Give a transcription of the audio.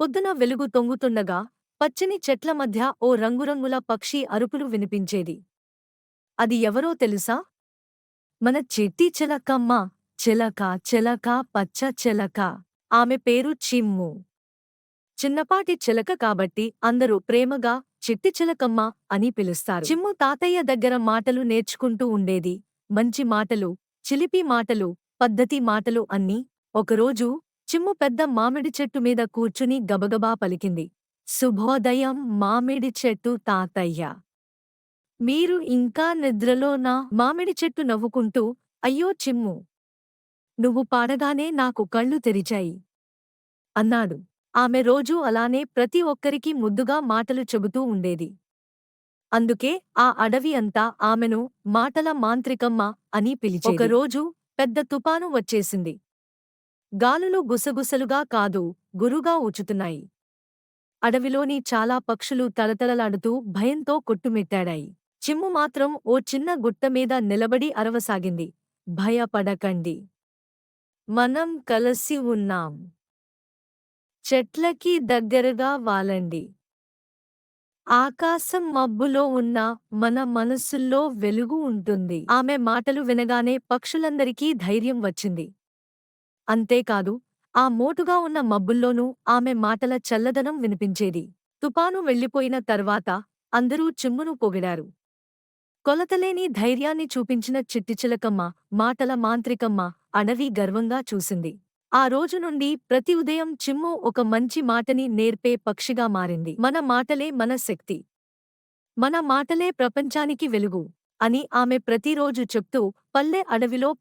పొద్దున వెలుగు తొంగుతుండగా పచ్చని చెట్ల మధ్య ఓ రంగురంగుల పక్షి అరుపులు వినిపించేది. అది ఎవరో తెలుసా? మన చెట్టి చెలకమ్మ చిలక చెలక పచ్చ చిలక. ఆమె పేరు చిమ్ము. చిన్నపాటి చిలక కాబట్టి అందరూ ప్రేమగా చిట్టి చిలకమ్మ అని పిలుస్తారు. చిమ్ము తాతయ్య దగ్గర మాటలు నేర్చుకుంటూ ఉండేది. మంచి మాటలు చిలిపి మాటలు పద్ధతి మాటలు అన్నీ ఒకరోజు చిమ్ము పెద్ద మామిడి చెట్టు మీద కూర్చుని గబగబా పలికింది. శుభోదయం మామిడి చెట్టు తాతయ్య. మీరు ఇంకా నిద్రలోనా? మామిడి చెట్టు నవ్వుకుంటూ అయ్యో చిమ్ము నువ్వు పాడగానే నాకు కళ్ళు తెరిచాయి అన్నాడు. ఆమె రోజూ అలానే ప్రతి ఒక్కరికి ముద్దుగా మాటలు చెబుతూ ఉండేది. అందుకే ఆ అడవి అంతా ఆమెను మాటల మాంత్రికమ్మ అని పిలిచి ఒకరోజు పెద్ద తుపాను వచ్చేసింది. గాలులు గుసగుసలుగా కాదు గురుగా ఊచుతున్నాయి. అడవిలోని చాలా పక్షులు తలతలలాడుతూ భయంతో కొట్టుమిట్టాడాయి. చిమ్ము మాత్రం ఓ చిన్న గుట్ట మీద నిలబడి అరవసాగింది. భయపడకండి. మనం కలసి ఉన్నాం. చెట్లకి దగ్గరగా వాలండి. ఆకాశం మబ్బులో ఉన్న మన మనసుల్లో వెలుగు ఉంటుంది. ఆమె మాటలు వినగానే పక్షులందరికీ ధైర్యం వచ్చింది. అంతేకాదు ఆ మోటుగా ఉన్న మబ్బుల్లోనూ ఆమె మాటల చల్లదనం వినిపించేది. తుపాను వెళ్ళిపోయిన తర్వాత అందరూ చిమ్మును పొగిడారు. కొలతలేని ధైర్యాన్ని చూపించిన చిట్టిచిలకమ్మ మాటల మాంత్రికమ్మ అడవి గర్వంగా చూసింది. ఆ రోజు నుండి ప్రతి ఉదయం చిమ్ము ఒక మంచి మాటని నేర్పే పక్షిగా మారింది. మన మాటలే మన శక్తి. మన మాటలే ప్రపంచానికి వెలుగు అని ఆమె ప్రతిరోజు చెప్తూ పల్లె అడవిలో